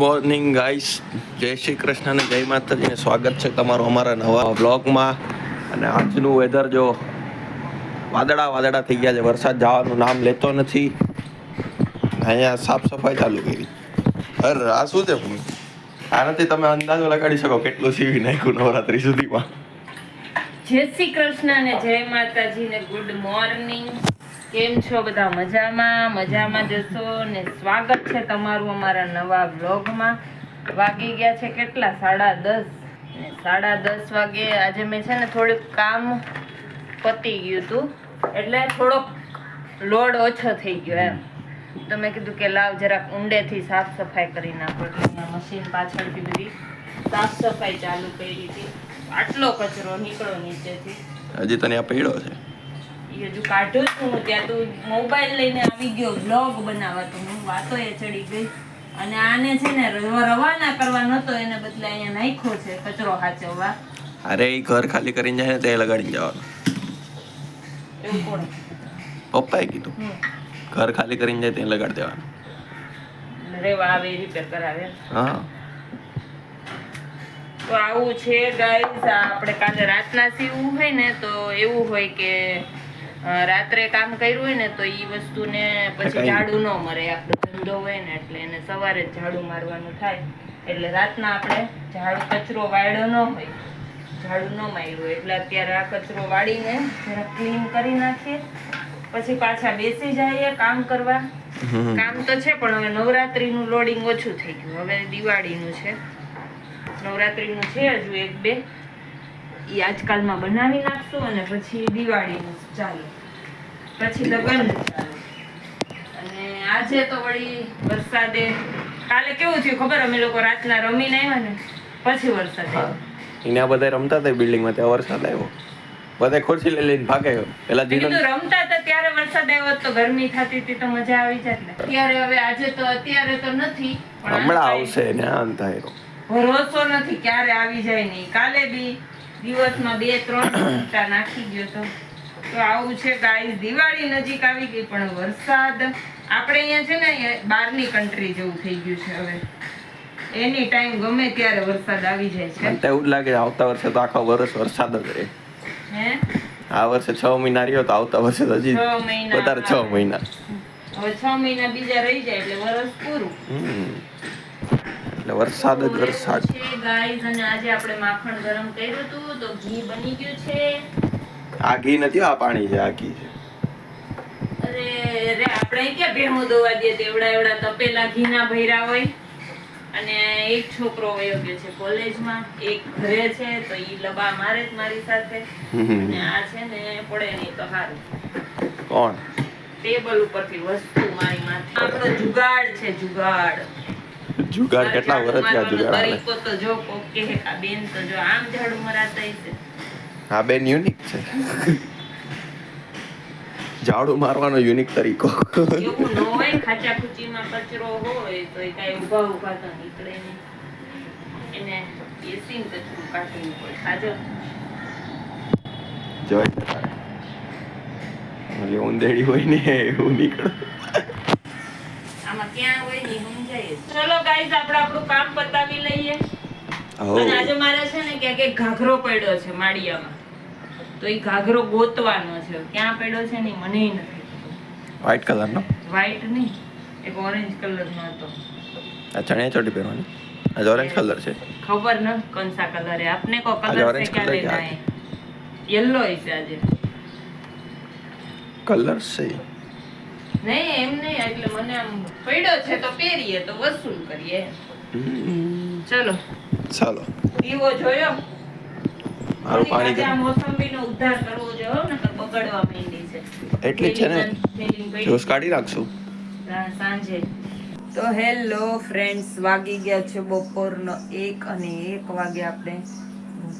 Morning guys જય શ્રી કૃષ્ણ અને જય માતાજીને સ્વાગત છે તમારું અમારા નવા બ્લોગમાં અને આજનું વેધર જો વાદળા વાદળા થઈ ગયા છે. વરસાદ જવાનું નામ લેતો નથી. અહીંયા સાફ સફાઈ ચાલુ કરી. અરે, આ શું છે આનાથી તમે અંદાજો લગાડી શકો કેટલું સીવી નાખ્યું નવરાત્રી સુધીમાં. જય શ્રી કૃષ્ણ અને જય માતાજીને ગુડ મોર્નિંગ કેમ છો બધા મજામાં? મજામાં જશો ને સ્વાગત છે તમારું અમારા નવા વ્લોગમાં. વાગી ગયા છે કેટલા? સાડા દસ. ને સાડા દસ વાગે આજે મેં છે ને થોડુંક કામ પતી ગયું હતું, એટલે થોડોક લોડ ઓછો થઈ ગયો એમ. તો મેં કીધું કે લાવ જરાક ઊંડેથી સાફ સફાઈ કરી નાખો. એટલે મશીન પાછળથી બધી સાફ સફાઈ ચાલુ કરી હતી. આટલો કચરો નીકળો નીચેથી. હજી તને આ પડ્યો છે? એ હજુ કાઢું છું હું ત્યાં તો મોબાઈલ લઈને આવી ગયો બ્લોગ બનાવવા તો હું વાતો એ ચડી ગઈ. અને આને છે ને રવાના કરવા નતો એને બદલે અહીંયા નાખ્યો છે કચરો હાચવવા. અરે એ ઘર ખાલી કરીને જાય ને તે લગાડીને જવાનું. એવું કોણ? પપ્પાએ કીધું. ઘર ખાલી કરીને જાય તે લગાડી દેવાનું. રેવા આવે રિપેર કરાવે. હા. તો આવું છે ગાઈસ આપણે કાલે રાતના સીવું હોય ને તો એવું હોય કે રાત્રે કામ કર્યું હોય ને તો એ વસ્તુને પછી ઝાડુ ન મરે. આપણો ધંધો હોય ને એટલે એને સવારે ઝાડુ મારવાનું થાય. એટલે રાતના આપણે ઝાડુ કચરો વાળ્યો ન હોય. ઝાડુ ન માર્યું એટલે અત્યારે આ કચરો વાળીને જરા ક્લીન કરી નાખીએ. પછી પાછા બેસી જઈએ કામ કરવા. કામ તો છે પણ હવે નવરાત્રીનું લોડિંગ ઓછું થઈ ગયું. હવે દિવાળીનું છે. નવરાત્રીનું છે હજુ એક બે. એ આજકાલમાં બનાવી નાખશું અને પછી દિવાળીનું ચાલુ. પછી લગ્ન અને આજે તો વળી વરસાદે કાલે કેવું થયું ખબર? અમે લોકો રાતના રમીને આવ્યા ને પછી વરસાદ. એને બધા રમતા હતા બિલ્ડિંગમાં ત્યાં વરસાદ આવ્યો. બધા ખુરશી લઈ લઈને ભાગે પેલા જીવન રમતા હતા ત્યારે વરસાદ આવ્યો તો ગરમી થતી હતી તો મજા આવી જાત ને. અત્યારે હવે આજે તો અત્યારે તો નથી હમણાં આવશે ને થાય ભરોસો નથી ક્યારે આવી જાય નહીં કાલે બી દિવસમાં બે ત્રણ છૂટા નાખી ગયો તો. તો આવું છે ગાઈસ દિવાળી નજીક આવી ગઈ પણ વરસાદ આપણે અહીંયા છે ને બહારની કન્ટ્રી જેવું થઈ ગયું છે હવે. એની ટાઈમ ગમે ત્યારે વરસાદ આવી જાય છે. મને એવું લાગે આવતા વર્ષે તો આખો વર્ષ વરસાદ જ રહે. હે? આ વર્ષે છ મહિના રહ્યો તો આવતા વર્ષે તો હજી વધારે છ મહિના. હવે છ મહિના બીજા રહી જાય એટલે વરસ પૂરું. એટલે વરસાદ જ વરસાદ. ગાઈસ અને આજે આપણે માખણ ગરમ કર્યું હતું તો ઘી બની ગયું છે. આ ઘી નથી આ પાણી છે આ ઘી છે. અરે રે આપણે ક્યાં ભેહું દોવા દે તેવડા એવડા તપેલા ઘીના ભર્યા હોય. અને એક છોકરો વયો ગયો છે કોલેજમાં એક ઘરે છે તો ઈ લબા મારે જ મારી સાથે. અને આ છે ને પડે નહીં તો સારું કોણ? ટેબલ ઉપરથી વસ્તુ મારી માથે. આપણો જુગાડ છે જુગાડ. જુગાડ કેટલા વર્ષ થયા જુગાડ કે બેન તો જો આમ ઝાડુ મરાતા હશે આ બેન યુનિક છે. ઝાડુ મારવાનો યુનિક તરીકો. એવું ન હોય ખાચા ખુચીમાં કચરો હોય તો એ કાંઈ ઊભા ઊભા તો નીકળે નહીં. એને એસી કચરું કાઢવું પડે ખાજો. શકાય. ઓલી હોય ને એવું નીકળે. આમાં ક્યાં હોય ચલો ગાઈઝ આપણે આપણું કામ પતાવી લઈએ. અને આજે મારે છે ને ક્યાંક ઘાઘરો પડ્યો છે માળિયામાં. તો એ ઘાઘરો ગોતવાનો છે. ક્યાં પડ્યો છે ને મને નથી વ્હાઈટ કલરનો વ્હાઈટ નહીં એક ઓરેન્જ કલરનો હતો. આ ચોટી પહેરવાની? આજ ઓરેન્જ કલર છે. ખબર ન કોનસા કલર હે આપને કો કલર છે ક્યાં લેના હે છે આજે. કલર છે. નહીં એમ નહીં એટલે મને આમ પડ્યો છે તો પહેરીએ તો વસૂલ કરીએ. ચલો. ચાલો. દીવો જોયો? મારું પાણી આજે મોસંબીનો ઉદ્ધાર કરવો જોયો ને બગડવા માંડી છે. એટલી છે ને જ્યુસ કાઢી રાખશું. સાંજે. તો હેલો ફ્રેન્ડ્સ વાગી ગયા છે બપોરનો એક અને એક વાગે આપણે.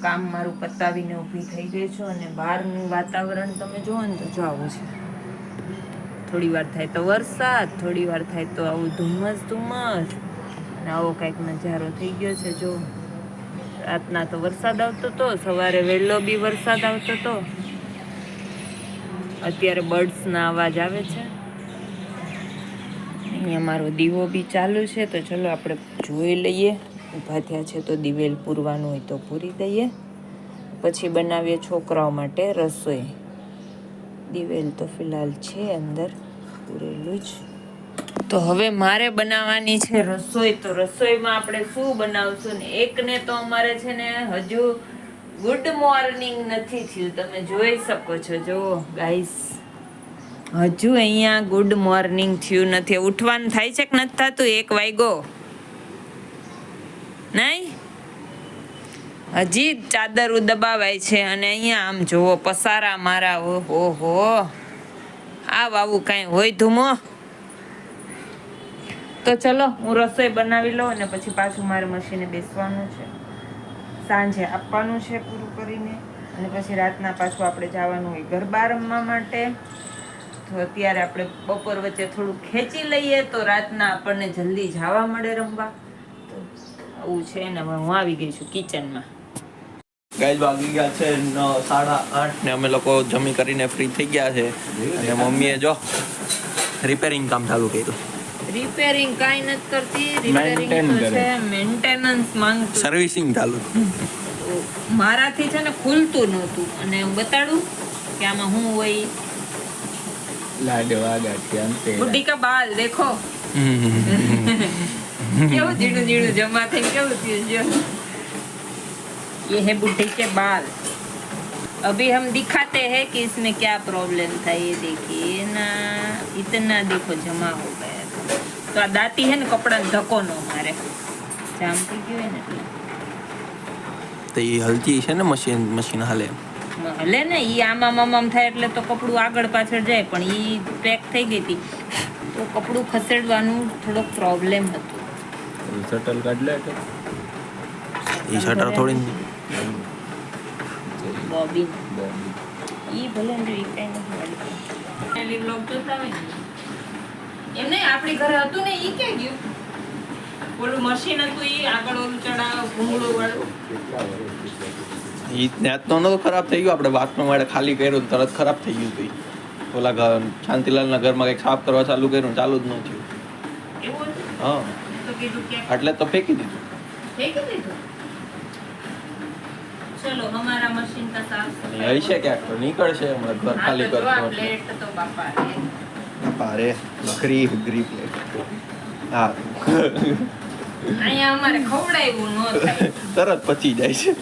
કામ મારું પતાવીને ઊભી થઈ ગઈ છું અને બહારનું વાતાવરણ તમે જુઓ ને તો જો આવું છે. થોડી વાર થાય તો વરસાદ, થોડી વાર થાય તો આવું ધુમ્મસ ધુમ્મસ. ને આવો કાંઈક નજારો થઈ ગયો છે, જો. રાતના તો વરસાદ આવતો હતો સવારે વહેલો બી વરસાદ આવતો હતો અત્યારે બર્ડ્સના અવાજ આવે છે. અહીંયા મારો દીવો બી ચાલુ છે, તો ચલો આપણે જોઈ લઈએ. ઊભા થયા છે તો દિવેલ પૂરવાનું હોય તો પૂરી દઈએ. પછી બનાવીએ છોકરાઓ માટે રસોઈ. દિવેલ તો ફિલહાલ છે, અંદર પૂરેલું જ. તો હવે મારે બનાવવાની છે રસોઈ. તો રસોઈમાં આપણે શું બનાવશું ને? એકને તો અમારે છે ને હજુ ગુડ મોર્નિંગ નથી થયું. તમે જોઈ શકો છો. જુઓ ગાઈસ, હજુ અહીંયા ગુડ મોર્નિંગ થયું નથી. ઉઠવાનું થાય છે કે નથી થતું? એક વાગ્યો. નહીં? હજી ચાદર દબાવાય છે અને અહીંયા આમ જુઓ, પસારા મારા, ઓહો. આ આવું કાંઈ હોય ધૂમો? તો ચલો, હું રસોઈ બનાવી લઉં અને પછી પાછું મારે મશીને બેસવાનું છે. સાંજે આપવાનું છે પૂરું કરીને. અને પછી રાતના પાછું આપણે જવાનું હોય ગરબા રમવા માટે. તો અત્યારે આપણે બપોર વચ્ચે થોડું ખેંચી લઈએ તો રાતના આપણને જલ્દી જવા મળે રમવા. તો આવું છે ને હું આવી ગઈ છું કિચનમાં ગાઈઝ વાગી ગયા છે સાડા આઠ ને અમે લોકો જમી કરીને ફ્રી થઈ ગયા છે. અને મમ્મીએ જો રિપેરિંગ કામ ચાલુ કર્યું. રિપેરિંગ કાઈ નથી કરતી રિપેરિંગ છે મેન્ટેનન્સ માંગતું. સર્વિસિંગ ચાલુ. મારાથી છે ને ખુલતું નહોતું. અને હું બતાડું કે આમાં હું હોય. લાડવા અંતે બુઢી કા બાલ દેખો. કેવું ઝીણું ઝીણું જમા થઈ કેવું થયું જો ये है बुढ़े के बाल अभी हम दिखाते हैं कि इसमें क्या प्रॉब्लम था ये देखिए ना इतना देखो जमा हो गया था तो આ દાંતી है ને કપડા ધક્કો નો મારે જામ થઈ ગયું હોય ને એટલે તો એ હલતી છે ને મશીન મશીન હાલે હલે ને ઈ આમાં આમ થાય એટલે તો કપડું આગળ પાછળ જાય પણ ઈ પેક થઈ ગઈ હતી તો કપડું ખસેડવાનું થોડોક પ્રોબ્લેમ હતો શટલ કાઢ લે તો એ શટર થોડી બોબિન ઈ ભલે ને ઈ મળી પેલી બ્લોગ જોતા હોય એમ નહીં આપણી ઘરે હતું ને ઈ ક્યાં ગયું? ઓલું મશીન હતું ઈ આગળ ઓલું ચડાવ ભૂંગળું વાળું. એ ત્યાં તો નતો ખરાબ થઈ ગયું આપણે વાતમાં મળે ખાલી કર્યું તરત ખરાબ થઈ ગયું હતું. ઓલા ઘર શાંતિલાલના ઘરમાં કંઈક સાફ કરવા ચાલુ કર્યું ચાલુ જ ન થયું. હા. તો એટલે તો ફેંકી દીધું. ફેંકી દીધું? ચલો હમારા મશીન કા સાફ એ હશે ક્યાંક તો નીકળશે હમણાં ઘર ખાલી કરતો પ્લેટ તો બાપા રે. પારે બકરી ઉગરી પ્લેટ હા. અહીંયા અમારે ખવડાવ્યું ન થાય. તરત પચી જાય છે.